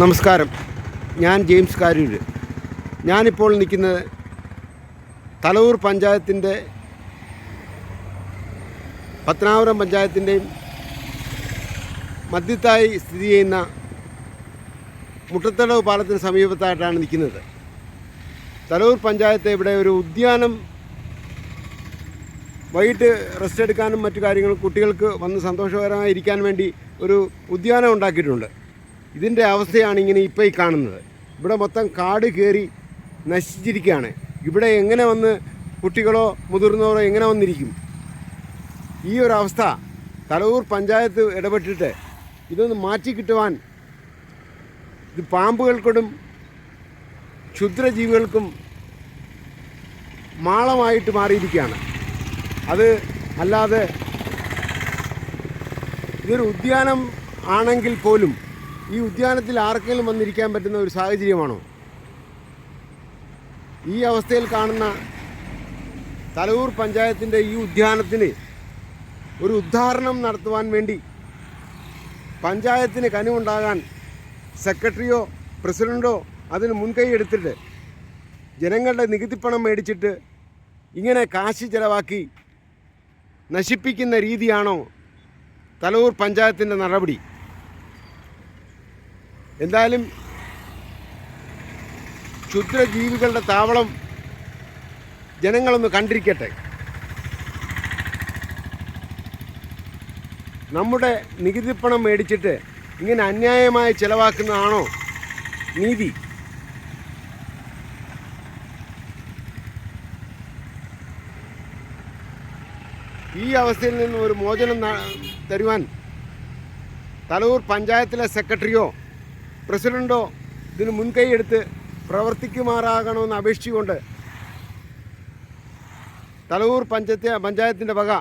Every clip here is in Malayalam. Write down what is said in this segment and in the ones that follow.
നമസ്കാരം. ഞാൻ ജെയിംസ് കാരൂര്. ഞാനിപ്പോൾ നിൽക്കുന്നത് തലവൂർ പഞ്ചായത്തിന്റെ പത്തനാപുരം പഞ്ചായത്തിന്റെയും മധ്യത്തായി സ്ഥിതി ചെയ്യുന്ന മുട്ടത്തടവ് പാലത്തിന് സമീപത്തായിട്ടാണ് നിൽക്കുന്നത്. തലവൂർ പഞ്ചായത്ത് ഇവിടെ ഒരു ഉദ്യാനം വൈകിട്ട് റെസ്റ്റ് എടുക്കാനും മറ്റു കാര്യങ്ങളും കുട്ടികൾക്ക് വന്ന് സന്തോഷകരമായി ഇരിക്കാൻ വേണ്ടി ഒരു ഉദ്യാനം ഉണ്ടാക്കിയിട്ടുണ്ട്. ഇതിന്റെ അവസ്ഥയാണ് ഇങ്ങനെ ഇപ്പോൾ ഈ കാണുന്നത്. ഇവിടെ മൊത്തം കാട് കയറി നശിച്ചിരിക്കുകയാണ്. ഇവിടെ എങ്ങനെ വന്ന് കുട്ടികളോ മുതിർന്നവരോ എങ്ങനെ വന്നിരിക്കും? ഈ ഒരു അവസ്ഥ തലവൂർ പഞ്ചായത്ത് ഇടപെട്ടിട്ട് ഇതൊന്ന് മാറ്റി കിട്ടുവാൻ ഇത് പാമ്പുകൾക്കും ക്ഷുദ്രജീവികൾക്കും മാളമായിട്ട് മാറിയിരിക്കുകയാണ്. അത് അല്ലാതെ ഇതൊരു ഉദ്യാനം ആണെങ്കിൽ പോലും ഈ ഉദ്യാനത്തിൽ ആർക്കെങ്കിലും വന്നിരിക്കാൻ പറ്റുന്ന ഒരു സാഹചര്യമാണോ? ഈ അവസ്ഥയിൽ കാണുന്ന തലവൂർ പഞ്ചായത്തിന്റെ ഈ ഉദ്യാനത്തിന് ഒരു ഉദ്ധാരണം നടത്തുവാൻ വേണ്ടി പഞ്ചായത്തിന് കനിവുണ്ടാകാൻ സെക്രട്ടറിയോ പ്രസിഡന്റോ അതിന് മുൻകൈ എടുത്തിട്ട് ജനങ്ങളുടെ നികുതിപ്പണം മേടിച്ചിട്ട് ഇങ്ങനെ കാശ് ചിലവാക്കി നശിപ്പിക്കുന്ന രീതിയാണോ തലവൂർ പഞ്ചായത്തിന്റെ നടപടി? എന്തായാലും ക്ഷുദ്രജീവികളുടെ താവളം ജനങ്ങളൊന്ന് കണ്ടിരിക്കട്ടെ. നമ്മുടെ നികുതിപ്പണം മേടിച്ചിട്ട് ഇങ്ങനെ അന്യായമായി ചിലവാക്കുന്നതാണോ നീതി? ഈ അവസ്ഥയിൽ നിന്ന് ഒരു മോചനം തരുവാൻ തലൂർ പഞ്ചായത്തിലെ സെക്രട്ടറിയോ പ്രസിഡന്റോ ഇതിന് മുൻകൈയെടുത്ത് പ്രവർത്തിക്കുമാറാകണമെന്ന് അപേക്ഷിച്ചുകൊണ്ട് തലവൂർ പഞ്ചായത്ത് പഞ്ചായത്തിന്റെ വക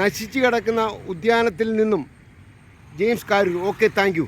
നശിച്ചു കിടക്കുന്ന ഉദ്യാനത്തിൽ നിന്നും ജെയിംസ് കാരൂർ. Okay thank